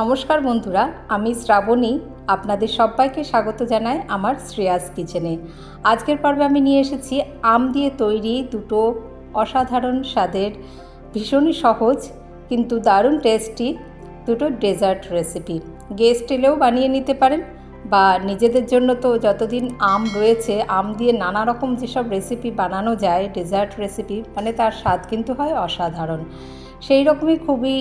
নমস্কার বন্ধুরা, আমি শ্রাবণী। আপনাদের সবাইকে স্বাগত জানাই আমার শ্রেয়াস কিচেনে। আজকের পর্বে আমি নিয়ে এসেছি আম দিয়ে তৈরি দুটো অসাধারণ স্বাদের, ভীষণই সহজ কিন্তু দারুণ টেস্টি দুটো ডেজার্ট রেসিপি গেস্ট এলেও বানিয়ে নিতে পারেন বা নিজেদের জন্য তো যতদিন আম রয়েছে, আম দিয়ে নানা রকম যেসব রেসিপি বানানো যায় ডেজার্ট রেসিপি মানে তার স্বাদ কিন্তু হয় অসাধারণ। সেই রকমই খুবই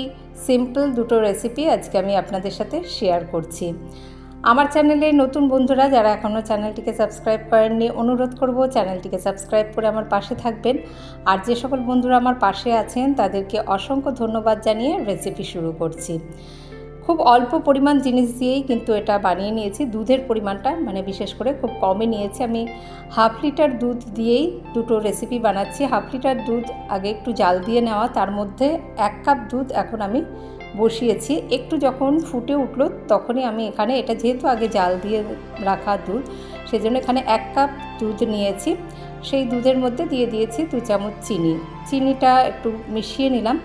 সিম্পল দুটো রেসিপি আজকে আমি আপনাদের সাথে শেয়ার করছি। আমার চ্যানেলে নতুন বন্ধুরা যারা এখনও চ্যানেলটিকে সাবস্ক্রাইব করেননি, অনুরোধ করব চ্যানেলটিকে সাবস্ক্রাইব করে আমার পাশে থাকবেন। আর যে সকল বন্ধুরা আমার পাশে আছেন, তাদেরকে অসংখ্য ধন্যবাদ জানিয়ে রেসিপি শুরু করছি। খুব অল্প পরিমাণ জিনিস দিয়েই কিন্তু এটা বানিয়ে নিয়েছি। দুধের পরিমাণটা মানে বিশেষ করে খুব কমই নিয়েছি। আমি হাফ লিটার দুধ দিয়েই দুটো রেসিপি বানাচ্ছি। হাফ লিটার দুধ আগে একটু জাল দিয়ে নেওয়া, তার মধ্যে এক কাপ দুধ এখন আমি বসিয়েছি। একটু যখন ফুটে উঠল তখনই আমি এখানে, এটা যেহেতু আগে জাল দিয়ে রাখা দুধ, সেজন্য এখানে এক কাপ দুধ নিয়েছি। সেই দুধের মধ্যে দিয়ে দিয়েছি দু চামচ চিনি। চিনিটা একটু মিশিয়ে নিলাম।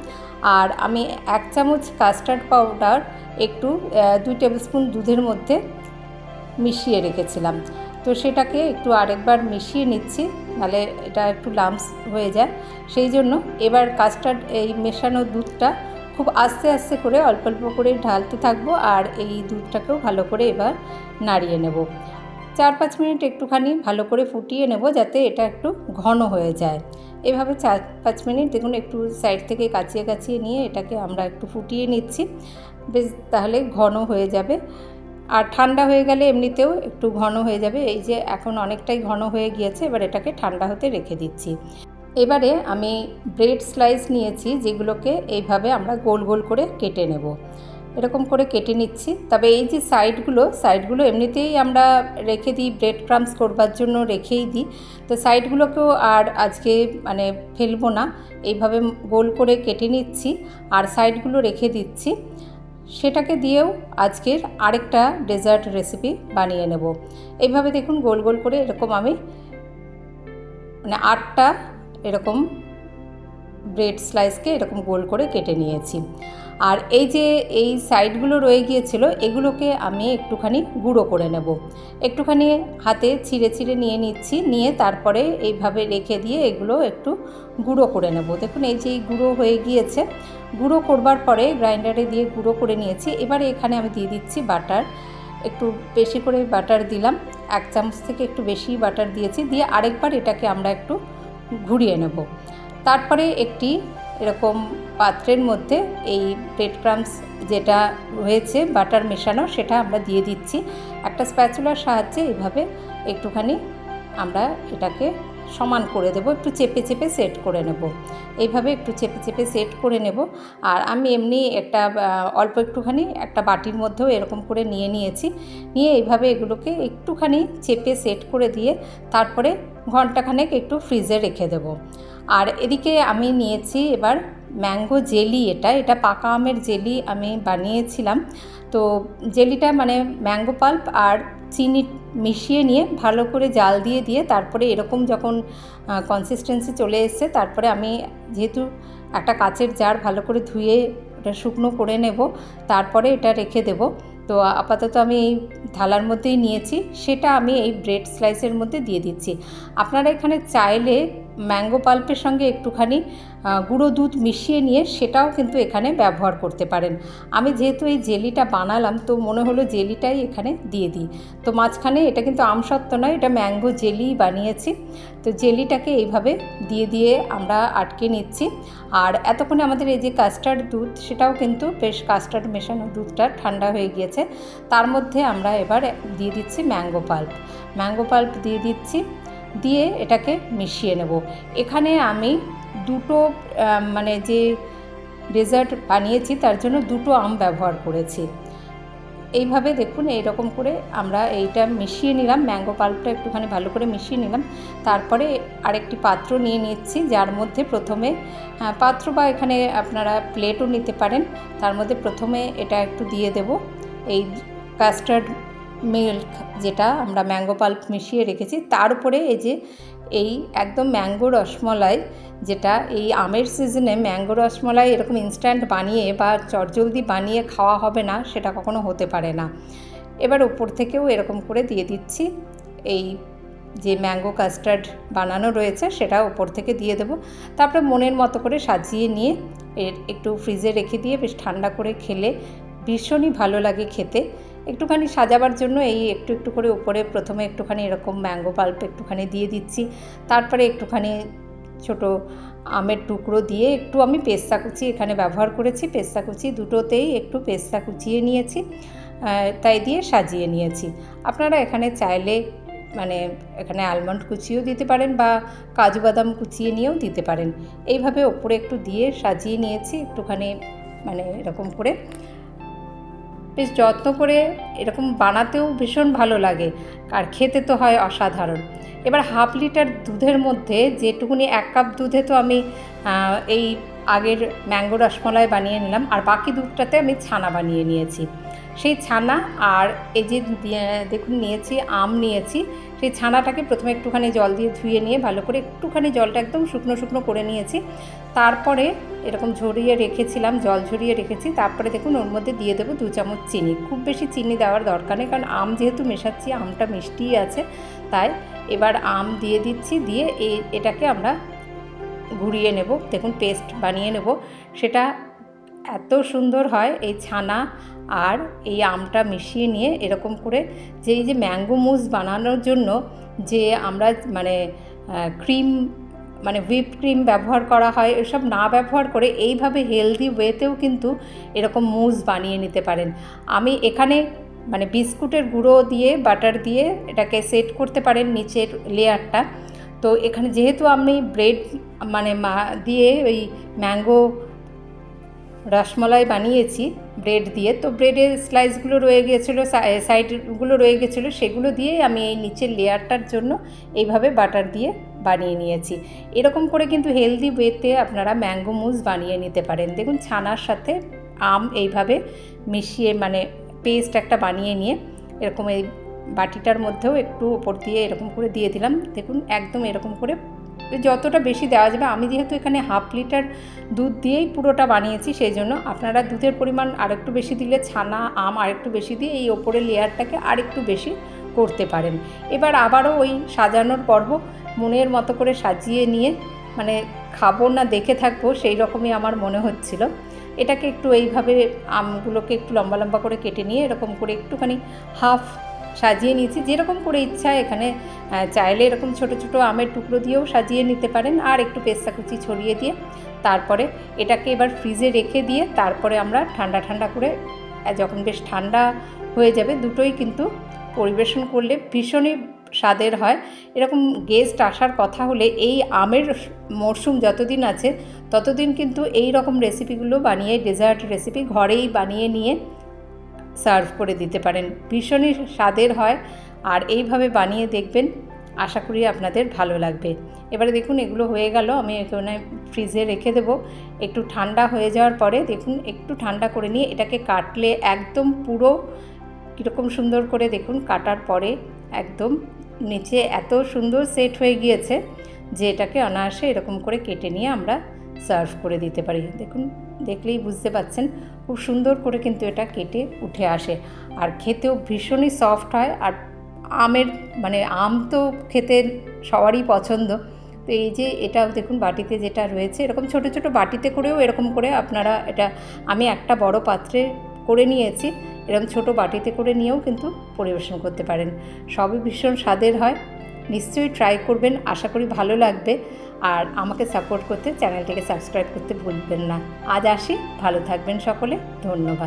আর আমি এক চামচ কাস্টার্ড পাউডার একটু দুই টেবিল স্পুন দুধের মধ্যে মিশিয়ে রেখেছিলাম। তো সেটাকে একটু আরেকবার মিশিয়ে নিচ্ছি তাহলে এটা একটু লামস হয়ে যায়। সেই জন্য এবার কাস্টার্ড এই মেশানো দুধটা খুব আস্তে আস্তে করে অল্প অল্প করে ঢালতে থাকব, আর এই দুধটাকেও ভালো করে এবার নাড়িয়ে নেব। চার পাঁচ মিনিট একটুখানি ভালো করে ফুটিয়ে নেব যাতে এটা একটু ঘন হয়ে যায়। এভাবে চার পাঁচ মিনিট দেখুন একটু সাইড থেকে কাচিয়ে কাচিয়ে নিয়ে এটাকে আমরা একটু ফুটিয়ে নিচ্ছি। বেশ, তাহলে ঘন হয়ে যাবে। আর ঠান্ডা হয়ে গেলে এমনিতেও একটু ঘন হয়ে যাবে। এই যে এখন অনেকটাই ঘন হয়ে গিয়েছে, এবার এটাকে ঠান্ডা হতে রেখে দিচ্ছি। এবারে আমি ব্রেড স্লাইস নিয়েছি যেগুলোকে এইভাবে আমরা গোল গোল করে কেটে নেব। এরকম করে কেটে নিচ্ছি। তবে এই যে সাইডগুলো সাইডগুলো এমনিতেই আমরা রেখে দিই ব্রেড ক্রামস করবার জন্য রেখেই দিই। তো সাইডগুলোকেও আর আজকে মানে ফেলব না। এইভাবে গোল করে কেটে নিচ্ছি আর সাইডগুলো রেখে দিচ্ছি। সেটাকে দিয়েও আজকের আরেকটা ডেজার্ট রেসিপি বানিয়ে নেব। এইভাবে দেখুন, গোল গোল করে এরকম আমি মানে আটটা এরকম ব্রেড স্লাইসকে এরকম গোল করে কেটে নিয়েছি। আর এই যে এই সাইডগুলো রয়ে গিয়েছিল, এগুলোকে আমি একটুখানি গুঁড়ো করে নেব। একটুখানি হাতে ছিঁড়ে ছিঁড়ে নিয়ে নিচ্ছি, নিয়ে তারপরে এইভাবে রেখে দিয়ে এগুলো একটু গুঁড়ো করে নেব। দেখুন, এই যে গুঁড়ো হয়ে গিয়েছে। গুঁড়ো করবার পরে গ্রাইন্ডারে দিয়ে গুঁড়ো করে নিয়েছি। এবারে এখানে আমি দিয়ে দিচ্ছি বাটার। একটু বেশি করে বাটার দিলাম। এক চামচ থেকে একটু বেশি বাটার দিয়েছি। দিয়ে আরেকবার এটাকে আমরা একটু ঘুরিয়ে নেব। তারপরে একটি এরকম পাত্রের মধ্যে এই ব্রেড ক্রামস যেটা হয়েছে বাটার মেশানো, সেটা আমরা দিয়ে দিচ্ছি। একটা স্প্যাচুলার সাহায্যে এইভাবে একটুখানি আমরা এটাকে সমান করে দেব, একটু চেপে চেপে সেট করে নেব। এইভাবে একটু চেপে চেপে সেট করে নেব। আর আমি এমনি একটা অল্প একটুখানি একটা বাটির মধ্যেও এরকম করে নিয়ে নিয়েছি। নিয়ে এইভাবে এগুলোকে একটুখানি চেপে সেট করে দিয়ে তারপরে ঘন্টাখানেক একটু ফ্রিজে রেখে দেব। আর এদিকে আমি নিয়েছি এবার ম্যাঙ্গো জেলি এটা। এটা পাকা আমের জেলি আমি বানিয়েছিলাম। তো জেলিটা মানে ম্যাঙ্গো পাল্প আর চিনি মিশিয়ে নিয়ে ভালো করে জাল দিয়ে দিয়ে তারপরে এরকম যখন কনসিস্টেন্সি চলে এসছে, তারপরে আমি যেহেতু একটা কাচের জার ভালো করে ধুয়ে এটা শুকনো করে নেব, তারপরে এটা রেখে দেব। তো আপাতত আমি এই থালার মধ্যেই নিয়েছি, সেটা আমি এই ব্রেড স্লাইসের মধ্যে দিয়ে দিচ্ছি। আপনারা এখানে চাইলে ম্যাঙ্গো পাল্পের সঙ্গে একটুখানি গুঁড়ো দুধ মিশিয়ে নিয়ে সেটাও কিন্তু এখানে ব্যবহার করতে পারেন। আমি যেহেতু এই জেলিটা বানালাম, তো মনে হলো জেলিটাই এখানে দিয়ে দিই। তো মাঝখানে এটা কিন্তু আমসত্ত্ব নয়, এটা ম্যাঙ্গো জেলি বানিয়েছি। তো জেলিটাকে এইভাবে দিয়ে দিয়ে আমরা আটকে নিচ্ছি। আর এতক্ষণে আমাদের এই যে কাস্টার্ড দুধ, সেটাও কিন্তু বেশ কাস্টার্ড মেশানো দুধটা ঠান্ডা হয়ে গিয়েছে। তার মধ্যে আমরা এবার দিয়ে দিচ্ছি ম্যাঙ্গো পাল্প। ম্যাঙ্গো পাল্প দিয়ে দিচ্ছি। দিয়ে এটাকে মিশিয়ে নেব। এখানে আমি দুটো মানে যে ডেজার্ট বানিয়েছি তার জন্য দুটো আম ব্যবহার করেছি। এইভাবে দেখুন, এইরকম করে আমরা এইটা মিশিয়ে নিলাম, ম্যাঙ্গো পাল্পটা একটুখানি ভালো করে মিশিয়ে নিলাম। তারপরে আরেকটি পাত্র নিয়ে নিচ্ছি, যার মধ্যে প্রথমে পাত্র বা এখানে আপনারা প্লেটও নিতে পারেন। তার মধ্যে প্রথমে এটা একটু দিয়ে দেব। এই কাস্টার্ড মিল্ক যেটা আমরা ম্যাঙ্গো পাল্প মিশিয়ে রেখেছি, তার উপরে এই যে এই একদম ম্যাঙ্গো রসমলাই যেটা এই আমের সিজনে ম্যাঙ্গো রসমলাই এরকম ইনস্ট্যান্ট বানিয়ে বা চটজলদি বানিয়ে খাওয়া হবে না, সেটা কখনো হতে পারে না। এবার ওপর থেকেও এরকম করে দিয়ে দিচ্ছি। এই যে ম্যাঙ্গো কাস্টার্ড বানানো রয়েছে, সেটা ওপর থেকে দিয়ে দেবো। তারপরে মনের মতো করে সাজিয়ে নিয়ে একটু ফ্রিজে রেখে দিয়ে বেশ ঠান্ডা করে খেলে ভীষণই ভালো লাগে খেতে। একটুখানি সাজাবার জন্য এই একটু একটু করে উপরে প্রথমে একটুখানি এরকম ম্যাঙ্গো পাল্প একটুখানি দিয়ে দিচ্ছি। তারপরে একটুখানি ছোট আমের টুকরো দিয়ে একটু আমি পেস্তা কুচি এখানে ব্যবহার করেছি। পেস্তা কুচি দুটোতেই একটু পেস্তা কুচিয়ে নিয়েছি তাই দিয়ে সাজিয়ে নিয়েছি। আপনারা এখানে চাইলে মানে এখানে আলমন্ড কুচিও দিতে পারেন বা কাজু বাদাম কুচিয়ে নিয়েও দিতে পারেন। এইভাবে ওপরে একটু দিয়ে সাজিয়ে নিয়েছি, একটুখানি মানে এরকম করে। বেশ যত্ন করে এরকম বানাতেও ভীষণ ভালো লাগে। আর খেতে তো হয় অসাধারণ। এবার হাফ লিটার দুধের মধ্যে যেটুকুনি এক কাপ দুধে তো আমি এই আগের ম্যাঙ্গো রসমলাই বানিয়ে নিলাম। আর বাকি দুধটাতে আমি ছানা বানিয়ে নিয়েছি। সেই ছানা আর এই যে দেখুন নিয়েছি, আম নিয়েছি, সেই ছানাটাকে প্রথমে একটুখানি জল দিয়ে ধুয়ে নিয়ে ভালো করে একটুখানি জলটা একদম শুকনো শুকনো করে নিয়েছি। তারপরে এরকম ঝরিয়ে রেখেছিলাম, জল ঝরিয়ে রেখেছি, তারপরে দেখুন ওর মধ্যে দিয়ে দেবো দু চামচ চিনি। খুব বেশি চিনি দেওয়ার দরকার নেই, কারণ আম যেহেতু মেশাচ্ছি, আমটা মিষ্টিই আছে, তাই এবার আম দিয়ে দিচ্ছি, দিয়ে এটাকে আমরা ঘুরিয়ে নেব, দেখুন পেস্ট বানিয়ে নেব। সেটা এত সুন্দর হয় এই ছানা আর এই আমটা মিশিয়ে নিয়ে এরকম করে যে এই যে ম্যাঙ্গো মুস বানানোর জন্য যে আমরা মানে ক্রিম মানে হুইপ ক্রিম ব্যবহার করা হয়, এসব না ব্যবহার করে এইভাবে হেলদি ওয়েতেও কিন্তু এরকম মুস বানিয়ে নিতে পারেন। আমি এখানে মানে বিস্কুটের গুঁড়ো দিয়ে, বাটার দিয়ে এটাকে সেট করতে পারেন নিচের লেয়ারটা তো এখানে যেহেতু আমি ব্রেড মানে দিয়ে ওই ম্যাঙ্গো রসমলাই বানিয়েছি ব্রেড দিয়ে। তো ব্রেডের স্লাইসগুলো রয়ে গিয়েছিল সাইডগুলো রয়ে গেছিল সেগুলো দিয়ে আমি এই নিচের লেয়ারটার জন্য এইভাবে বাটার দিয়ে বানিয়ে নিয়েছি। এরকম করে কিন্তু হেলদি ওয়েতে আপনারা ম্যাঙ্গো মুজ বানিয়ে নিতে পারেন। দেখুন, ছানার সাথে আম এইভাবে মিশিয়ে মানে পেস্ট একটা বানিয়ে নিয়ে এরকম এই বাটিটার মধ্যেও একটু ওপর দিয়ে এরকম করে দিয়ে দিলাম। দেখুন, একদম এরকম করে যতটা বেশি দেওয়া যাবে, আমি যেহেতু এখানে হাফ লিটার দুধ দিয়েই পুরোটা বানিয়েছি সেই জন্য আপনারা দুধের পরিমাণ আরেকটু বেশি দিলে ছানা, আম আরেকটু বেশি দিয়ে এই ওপরের লেয়ারটাকে আরেকটু বেশি করতে পারেন। এবার আবারও ওই সাজানোর পর্ব, মনের মতো করে সাজিয়ে নিয়ে মানে খাব না দেখে থাকব, সেই রকমই আমার মনে হচ্ছিল। এটাকে একটু এইভাবে আমগুলোকে একটু লম্বা লম্বা করে কেটে নিয়ে, এরকম করে একটুখানি হাফ সাজিয়ে নিয়েছি। যেরকম করে ইচ্ছা এখানে চাইলে এরকম ছোট ছোট আমের টুকরো দিয়েও সাজিয়ে নিতে পারেন। আর একটু পেস্তা কুচি ছড়িয়ে দিয়ে, তারপরে এটাকে এবার ফ্রিজে রেখে দিয়ে তারপরে আমরা ঠান্ডা ঠান্ডা করে যখন বেশ ঠান্ডা হয়ে যাবে, দুটোই কিন্তু পরিবেশন করলে ভীষণই স্বাদের হয়। এরকম গেস্ট আসার কথা হলে এই আমের মরশুম যতদিন আছে, ততদিন কিন্তু এই রকম রেসিপিগুলো বানিয়ে ডেজার্ট রেসিপি ঘরেই বানিয়ে নিয়ে সার্ভ করে দিতে পারেন। ভীষণই স্বাদের হয় আর এইভাবে বানিয়ে দেখবেন, আশা করি আপনাদের ভালো লাগবে। এবারে দেখুন, এগুলো হয়ে গেল, আমি এখানে ফ্রিজে রেখে দেবো। একটু ঠান্ডা হয়ে যাওয়ার পরে দেখুন, একটু ঠান্ডা করে নিয়ে এটাকে কাটলে একদম পুরো কীরকম সুন্দর করে দেখুন, কাটার পরে একদম নিচে এত সুন্দর সেট হয়ে গিয়েছে যে এটাকে অনায়াসে এরকম করে কেটে নিয়ে আমরা সার্ভ করে দিতে পারি। দেখুন, দেখলেই বুঝতে পাচ্ছেন খুব সুন্দর করে কিন্তু এটা কেটে উঠে আসে। আর খেতেও ভীষণই সফট হয় আর আমের মানে আম তো খেতে সবারই পছন্দ। তো এই যে এটা দেখুন, বাটিতে যেটা রয়েছে, এরকম ছোট ছোট বাটিতে করেও এরকম করে আপনারা এটা, আমি একটা বড় পাত্রে করে নিয়েছি এরকম ছোট বাটিতে করে নিয়েও কিন্তু পরিবেশন করতে পারেন। সবই ভীষণ স্বাদের হয়। নিশ্চয়ই ট্রাই করবেন, আশা করি ভালো লাগবে। আর আমাকে সাপোর্ট করতে চ্যানেলটিকে সাবস্ক্রাইব করতে ভুলবেন না। আজ আসি, ভালো থাকবেন সকলে, ধন্যবাদ।